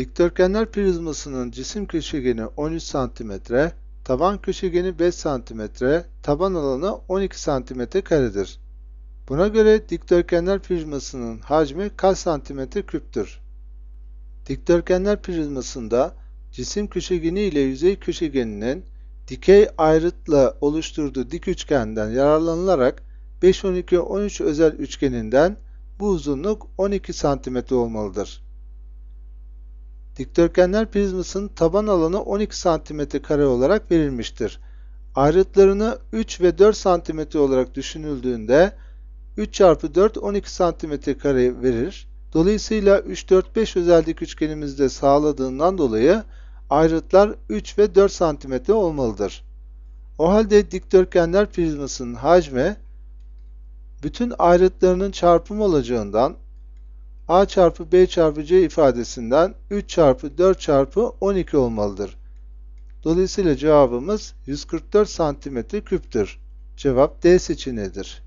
Dikdörtgenler prizmasının cisim köşegeni 13 cm, taban köşegeni 5 cm, taban alanı 12 cm karedir. Buna göre dikdörtgenler prizmasının hacmi kaç santimetre küptür? Dikdörtgenler prizmasında cisim köşegeni ile yüzey köşegeninin dikey ayrıtla oluşturduğu dik üçgenden yararlanılarak 5 12 13 özel üçgeninden bu uzunluk 12 cm olmalıdır. Dikdörtgenler prizmasının taban alanı 12 cm kare olarak verilmiştir. Ayrıtlarını 3 ve 4 cm olarak düşünüldüğünde 3 çarpı 4 12 cm kare verir. Dolayısıyla 3 4 5 özel dik üçgenimizde sağladığından dolayı ayrıtlar 3 ve 4 cm olmalıdır. O halde dikdörtgenler prizmasının hacmi bütün ayrıtlarının çarpımı olacağından a çarpı b çarpı c ifadesinden 3 çarpı 4 çarpı 12 olmalıdır. Dolayısıyla cevabımız 144 santimetre küptür. Cevap D seçeneğidir.